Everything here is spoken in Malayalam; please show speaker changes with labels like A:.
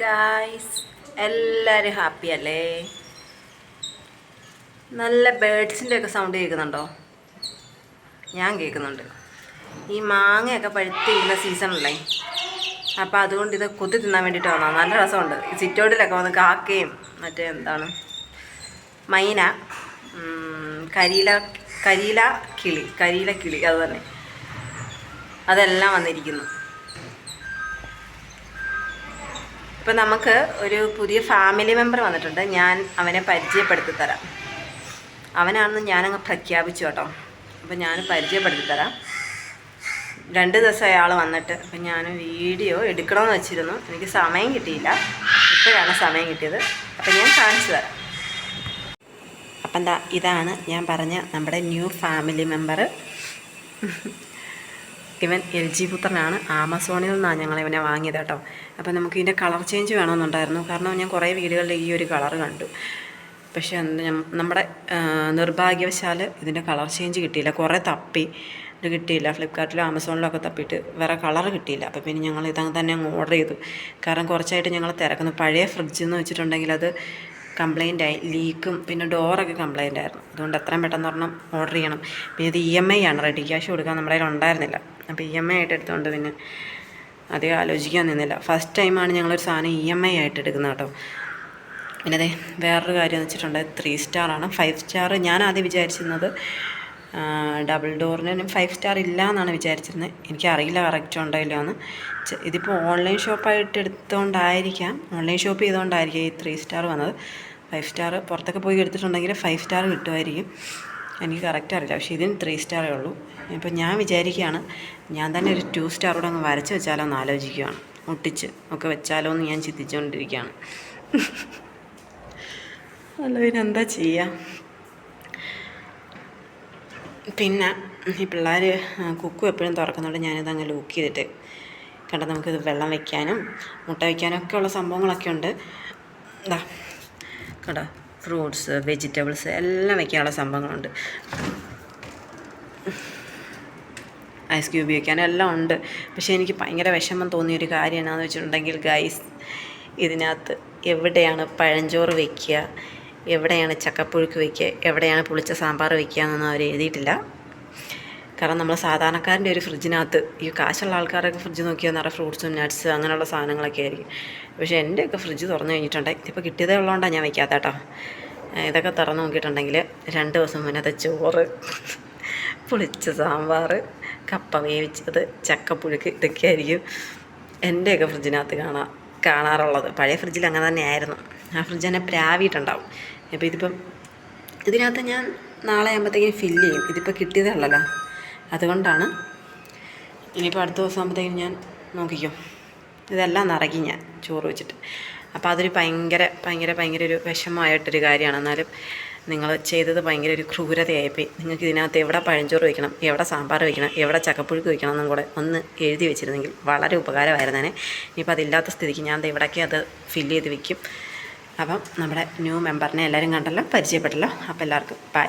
A: ഗായ്സ് എല്ലാവരും ഹാപ്പി അല്ലേ? നല്ല ബേഡ്സിന്റെ ഒക്കെ സൗണ്ട് കേൾക്കുന്നുണ്ടോ? ഞാൻ കേൾക്കുന്നുണ്ട്. ഈ മാങ്ങയൊക്കെ പഴുത്തിരിക്കുന്ന സീസണല്ലേ അപ്പോൾ അതുകൊണ്ട് ഇത് കൊത്തി തിന്നാൻ വേണ്ടിയിട്ട് വന്നാൽ നല്ല രസമുണ്ട്. ഈ സിറ്റോട്ടിലൊക്കെ വന്ന് കാക്കയും മറ്റേ എന്താണ്? മൈന കരിയില കരിയില കിളി കരിയില കിളി അത് തന്നെ. അതെല്ലാം വന്നിരിക്കുന്നു. ഇപ്പം നമുക്ക് ഒരു പുതിയ ഫാമിലി മെമ്പർ വന്നിട്ടുണ്ട്. ഞാൻ അവനെ പരിചയപ്പെടുത്തി തരാം അവനാണെന്ന് ഞാനങ്ങ് പ്രഖ്യാപിച്ചു കേട്ടോ. അപ്പം ഞാൻ പരിചയപ്പെടുത്തി തരാം രണ്ട് ദിവസം അയാൾ വന്നിട്ട് അപ്പം ഞാൻ വീഡിയോ എടുക്കണമെന്ന് വെച്ചിരുന്നു. എനിക്ക് സമയം കിട്ടിയില്ല. ഇപ്പോഴാണ് സമയം കിട്ടിയത്. അപ്പം ഞാൻ കാണിച്ചു തരാം. അപ്പം എന്താ ഇതാണ് ഞാൻ പറഞ്ഞ നമ്മുടെ ന്യൂ ഫാമിലി മെമ്പർ ഇവൻ എൽ ജി പുത്രനാണ്. ആമസോണിൽ നിന്നാണ് ഞങ്ങൾ ഇവനെ വാങ്ങിയത് കേട്ടോ. അപ്പോൾ നമുക്ക് ഇതിന്റെ കളർ ചേഞ്ച് വേണമെന്നുണ്ടായിരുന്നു. കാരണം ഞാൻ കുറേ വീടുകളിൽ ഈ ഒരു കളർ കണ്ടു. പക്ഷേ നമ്മുടെ നിർഭാഗ്യവശാൽ ഇതിന്റെ കളർ ചേഞ്ച് കിട്ടിയില്ല. കുറേ തപ്പി. ഇത് കിട്ടിയില്ല. ഫ്ലിപ്കാർട്ടിലും ആമസോണിലൊക്കെ തപ്പിയിട്ട് വേറെ കളർ കിട്ടിയില്ല. അപ്പോൾ പിന്നെ ഞങ്ങൾ ഇതങ്ങ് തന്നെ അങ്ങ് ഓർഡർ ചെയ്തു. കാരണം കുറച്ചായിട്ട് ഞങ്ങൾ തിരക്കുന്നു. പഴയ ഫ്രിഡ്ജ് എന്ന് വെച്ചിട്ടുണ്ടെങ്കിൽ അത് കംപ്ലൈന്റ് ആയി ലീക്കും പിന്നെ ഡോറൊക്കെ കംപ്ലൈന്റ് ആയിരുന്നു. അതുകൊണ്ട് എത്രയും പെട്ടെന്ന് ഒരെണ്ണം ഓർഡർ ചെയ്യണം. പിന്നെ ഇത് ഇ എം ഐ ആണ് റെഡി ക്യാഷ് കൊടുക്കാൻ നമ്മുടെ കയ്യിൽ ഉണ്ടായിരുന്നില്ല. അപ്പോൾ ഇ എം ഐ ആയിട്ട് എടുത്തുകൊണ്ട് പിന്നെ അധികം ആലോചിക്കാൻ നിന്നില്ല. ഫസ്റ്റ് ടൈമാണ് ഞങ്ങളൊരു സാധനം ഇ എം ഐ ആയിട്ട് എടുക്കുന്നത് കേട്ടോ. പിന്നെ അതെ വേറൊരു കാര്യം എന്ന് വെച്ചിട്ടുണ്ടെങ്കിൽ ത്രീ സ്റ്റാറാണ് ഫൈവ് സ്റ്റാർ ഞാൻ ആദ്യം വിചാരിച്ചിരുന്നത് ഡബിൾ ഡോറിന് ഫൈവ് സ്റ്റാർ ഇല്ല എന്നാണ് വിചാരിച്ചിരുന്നത് എനിക്കറിയില്ല കറക്റ്റ് ഉണ്ടോ ഇല്ലയോ എന്ന്. ഇതിപ്പോൾ ഓൺലൈൻ ഷോപ്പായിട്ട് എടുത്തുകൊണ്ടായിരിക്കാം ഓൺലൈൻ ഷോപ്പ് ചെയ്തുകൊണ്ടായിരിക്കും ഈ ത്രീ സ്റ്റാർ വന്നത്. ഫൈവ് സ്റ്റാർ പുറത്തൊക്കെ പോയി എടുത്തിട്ടുണ്ടെങ്കിൽ ഫൈവ് സ്റ്റാർ കിട്ടുമായിരിക്കും എനിക്ക് കറക്റ്റ് അറിയില്ല. പക്ഷേ ഇതിന് ത്രീ സ്റ്റാറേ ഉള്ളൂ. ഇപ്പോൾ ഞാൻ വിചാരിക്കുകയാണ് ഞാൻ തന്നെ ഒരു ടു സ്റ്റാർ കൂടെ അങ്ങ് വരച്ച് വെച്ചാലോ എന്ന് ആലോചിക്കുകയാണ് ഒട്ടിച്ച് ഒക്കെ വെച്ചാലോ എന്ന് ഞാൻ ചിന്തിച്ചുകൊണ്ടിരിക്കുകയാണ് അല്ല ഇതിനെന്താ ചെയ്യുക പിന്നെ ഈ പിള്ളേർ കുക്കും എപ്പോഴും തുറക്കുന്നുണ്ട് ഞാനിത് അങ്ങ് ലൂക്ക് ചെയ്തിട്ട് കണ്ട നമുക്കിത് വെള്ളം വെക്കാനും മുട്ട വയ്ക്കാനും ഒക്കെ ഉള്ള സംഭവങ്ങളൊക്കെ ഉണ്ട്. എന്താ കട ഫ്രൂട്ട്സ് വെജിറ്റബിൾസ് എല്ലാം വെക്കാനുള്ള സംഭവങ്ങളുണ്ട്. ഐസ് ക്യൂബ് വയ്ക്കാനും എല്ലാം ഉണ്ട്. പക്ഷേ എനിക്ക് ഭയങ്കര വിഷമം തോന്നിയൊരു കാര്യം എന്നാന്ന് വെച്ചിട്ടുണ്ടെങ്കിൽ ഗൈസ് ഇതിനകത്ത് എവിടെയാണ് പഴഞ്ചോറ് വയ്ക്കുക എവിടെയാണ് ചക്കപ്പുഴുക്ക് വയ്ക്കുക എവിടെയാണ് പുളിച്ച സാമ്പാർ വയ്ക്കുക എന്നൊന്നും അവർ എഴുതിയിട്ടില്ല. കാരണം നമ്മൾ സാധാരണക്കാരന്റെ ഒരു ഫ്രിഡ്ജിനകത്ത് ഈ കാശുള്ള ആൾക്കാരൊക്കെ ഫ്രിഡ്ജ് നോക്കിയാൽ നിറയെ ഫ്രൂട്ട്സും നട്ട്സ് അങ്ങനെയുള്ള സാധനങ്ങളൊക്കെ ആയിരിക്കും. പക്ഷേ എന്റെയൊക്കെ ഫ്രിഡ്ജ് തുറന്നു കഴിഞ്ഞിട്ടുണ്ട്. ഇതിപ്പോൾ കിട്ടിയതേ ഉള്ളതുകൊണ്ടാണ് ഞാൻ വയ്ക്കാത്ത കേട്ടോ. ഇതൊക്കെ തുറന്നു നോക്കിയിട്ടുണ്ടെങ്കിൽ രണ്ട് ദിവസം മുന്നത്തെ ചോറ് പുളിച്ച സാമ്പാർ കപ്പ വേവിച്ചത് ചക്കപ്പുഴുക്ക് ഇതൊക്കെ ആയിരിക്കും എന്റെയൊക്കെ ഫ്രിഡ്ജിനകത്ത് കാണാം കാണാറുള്ളത്. പഴയ ഫ്രിഡ്ജിൽ അങ്ങനെ തന്നെ ആയിരുന്നു ആ ഫ്രിഡ്ജ് പ്രാവിയിട്ടുണ്ടാവും. അപ്പോൾ ഇതിപ്പം ഇതിനകത്ത് ഞാൻ നാളെ ആകുമ്പോഴത്തേക്കും ഫില്ല് ചെയ്യും. ഇതിപ്പോൾ കിട്ടിയതേ ഉള്ളല്ലോ. അതുകൊണ്ടാണ് ഇനിയിപ്പോൾ അടുത്ത ദിവസം ആകുമ്പോഴത്തേക്കും ഞാൻ നോക്കിക്കും. ഇതെല്ലാം നിറക്കി ഞാൻ ചോറ് വെച്ചിട്ട്. അപ്പോൾ അതൊരു ഭയങ്കര ഭയങ്കര ഭയങ്കര ഒരു വിഷമമായിട്ടൊരു കാര്യമാണ്. എന്നാലും നിങ്ങൾ ചെയ്തത് ഭയങ്കര ഒരു ക്രൂരതയായിപ്പോയി. നിങ്ങൾക്ക് ഇതിനകത്ത് എവിടെ പഴഞ്ചോറ് വയ്ക്കണം എവിടെ സാമ്പാർ വയ്ക്കണം എവിടെ ചക്കപ്പുഴുക്ക് വയ്ക്കണം എന്നും കൂടെ ഒന്ന് എഴുതി വെച്ചിരുന്നെങ്കിൽ വളരെ ഉപകാരമായിരുന്നേനെ. ഇനിയിപ്പോൾ അതില്ലാത്ത സ്ഥിതിക്ക് ഞാൻ ദേ ഇവിടേക്ക് അത് ഫില്ല് ചെയ്ത് വെക്കും. അപ്പം നമ്മുടെ ന്യൂ മെമ്പറിനെ എല്ലാവരും കണ്ടല്ലോ പരിചയപ്പെട്ടല്ലോ. അപ്പോൾ എല്ലാവർക്കും ബൈ